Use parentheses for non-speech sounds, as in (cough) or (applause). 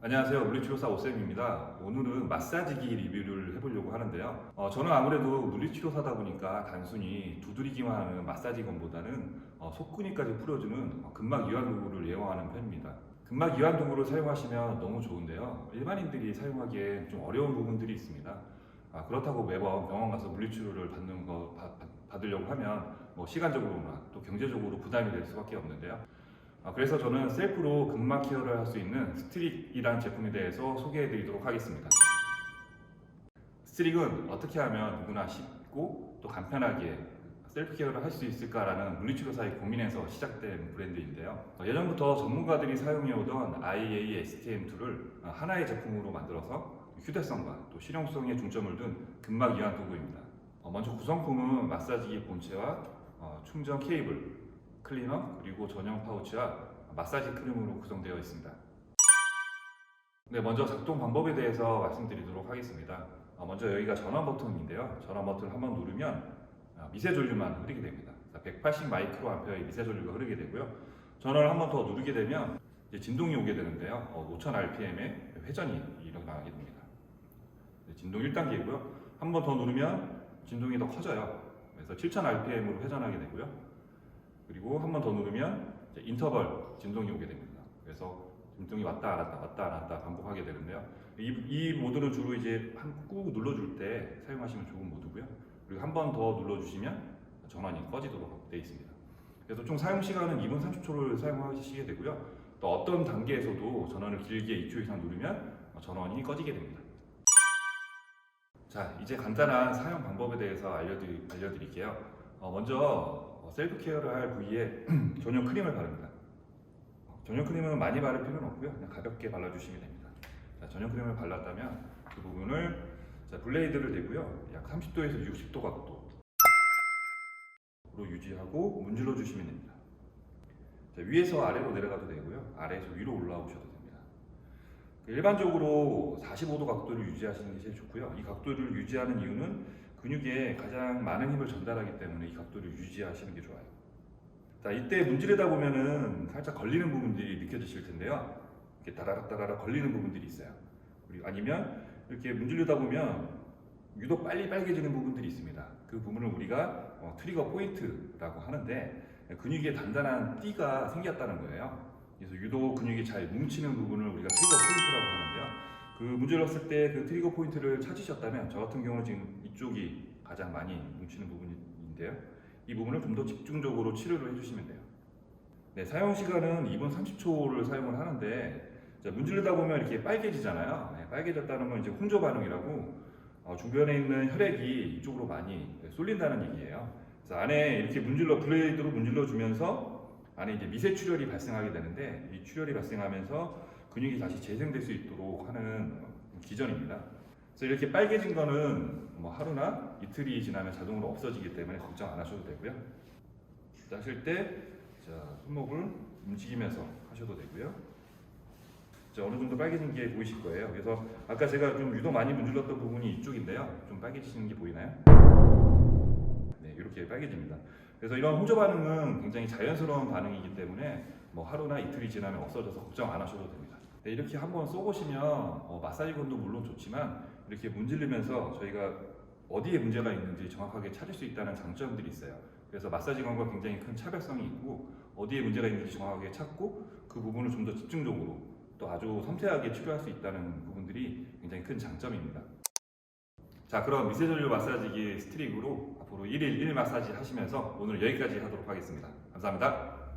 안녕하세요. 물리치료사 오쌤입니다. 오늘은 마사지기 리뷰를 해보려고 하는데요. 어, 저는 아무래도 물리치료사다 보니까 단순히 두드리기만 하는 마사지건보다는 어, 속근육까지 풀어주는 어, 근막 이완 도구를 예언하는 편입니다. 근막 이완 도구를 사용하시면 너무 좋은데요. 일반인들이 사용하기에 좀 어려운 부분들이 있습니다. 아, 그렇다고 매번 병원 가서 물리치료를 받는 거 받- 받- 받으려고 하면 뭐 시간적으로나 또 경제적으로 부담이 될 수밖에 없는데요. 아, 그래서 저는 셀프로 근막 케어를 할 수 있는 스트릭이라는 제품에 대해서 소개해 드리도록 하겠습니다. 스트릭은 어떻게 하면 누구나 쉽고 또 간편하게 셀프 케어를 할 수 있을까라는 물리치료사의 고민에서 시작된 브랜드인데요. 어, 예전부터 전문가들이 사용해오던 IA STM2를 하나의 제품으로 만들어서 휴대성과 또 실용성에 중점을 둔 근막 이완 도구입니다. 어, 먼저 구성품은 마사지기 본체와 어, 충전 케이블, 클리너 그리고 전용 파우치와 마사지 크림으로 구성되어 있습니다. 네, 먼저 작동 방법에 대해서 말씀드리도록 하겠습니다. 어, 먼저 여기가 전원 버튼인데요. 전원 버튼을 한번 누르면 어, 미세 전류만 흐르게 됩니다. 180 마이크로 암페어의 미세 전류가 흐르게 되고요. 전원을 한번 더 누르게 되면 진동이 오게 되는데요. 5000 RPM의 회전이 일어나게 됩니다. 네, 진동 1단계이고요. 한번 더 누르면 진동이 더 커져요. 그래서 7000 RPM으로 회전하게 되고요. 그리고 한 번 더 누르면 인터벌 진동이 오게 됩니다. 그래서 진동이 왔다 갔다 왔다 갔다 반복하게 되는데요. 이, 이 모드는 주로 이제 한 꾹 눌러줄 때 사용하시면 좋은 모드고요. 그리고 한 번 더 눌러주시면 전원이 꺼지도록 되어 있습니다. 그래서 총 사용 시간은 2분 30초를 사용하시게 되고요. 또 어떤 단계에서도 전원을 길게 2초 이상 누르면 전원이 꺼지게 됩니다. 자, 이제 간단한 사용 방법에 대해서 알려드릴게요. 어, 먼저 어, 셀프 케어를 할 부위에 (clears throat) 전용 크림을 바릅니다. 어, 전용 크림은 많이 바를 필요는 없고요. 그냥 가볍게 발라주시면 됩니다. 자, 전용 크림을 발랐다면 그 부분을 자, 블레이드를 대고요. 약 30도에서 60도 각도로 유지하고 문질러 주시면 됩니다. 자, 위에서 아래로 내려가도 되고요. 아래에서 위로 올라오셔도 됩니다. 그 일반적으로 45도 각도를 유지하시는 게 제일 좋고요. 이 각도를 유지하는 이유는 근육에 가장 많은 힘을 전달하기 때문에 이 각도를 유지하시는 게 좋아요. 자, 이때 문지르다 보면은 살짝 걸리는 부분들이 느껴지실 텐데요. 이렇게 따라락 따라락 걸리는 부분들이 있어요. 아니면 이렇게 문지르다 보면 유독 빨리 빨개지는 부분들이 있습니다. 그 부분을 우리가 어, 트리거 포인트라고 하는데 근육에 단단한 띠가 생겼다는 거예요. 그래서 유독 근육이 잘 뭉치는 부분을 우리가 트리거 포인트라고 하는데요. 그 문질렀을 때 그 트리거 포인트를 찾으셨다면 저 같은 경우는 지금 이쪽이 가장 많이 뭉치는 부분인데요. 이 부분을 좀 더 집중적으로 치료를 해주시면 돼요. 네, 사용 시간은 2분 30초를 사용을 하는데 자, 문지르다 보면 이렇게 빨개지잖아요. 네, 빨개졌다는 건 이제 홍조 반응이라고 어, 주변에 있는 혈액이 이쪽으로 많이 쏠린다는 얘기예요. 그래서 안에 이렇게 문질러 블레이드로 문질러 주면서 안에 이제 미세 출혈이 발생하게 되는데 이 출혈이 발생하면서 근육이 다시 재생될 수 있도록 하는 기전입니다. 그래서 이렇게 빨개진 거는 뭐 하루나 이틀이 지나면 자동으로 없어지기 때문에 걱정 안 하셔도 되고요. 자, 하실 때 자, 손목을 움직이면서 하셔도 되고요. 자, 어느 정도 빨개진 게 보이실 거예요. 그래서 아까 제가 좀 유독 많이 문질렀던 부분이 이쪽인데요. 좀 빨개지시는 게 보이나요? 네, 이렇게 빨개집니다. 그래서 이런 홍조 반응은 굉장히 자연스러운 반응이기 때문에 뭐 하루나 이틀이 지나면 없어져서 걱정 안 하셔도 됩니다. 네, 이렇게 한번 써보시면 어, 마사지건도 물론 좋지만 이렇게 문지르면서 저희가 어디에 문제가 있는지 정확하게 찾을 수 있다는 장점들이 있어요. 그래서 마사지건과 굉장히 큰 차별성이 있고 어디에 문제가 있는지 정확하게 찾고 그 부분을 좀 더 집중적으로 또 아주 섬세하게 치료할 수 있다는 부분들이 굉장히 큰 장점입니다. 자, 그럼 미세전류 마사지기 스트릭으로 앞으로 1일 1 마사지 하시면서 오늘 여기까지 하도록 하겠습니다. 감사합니다.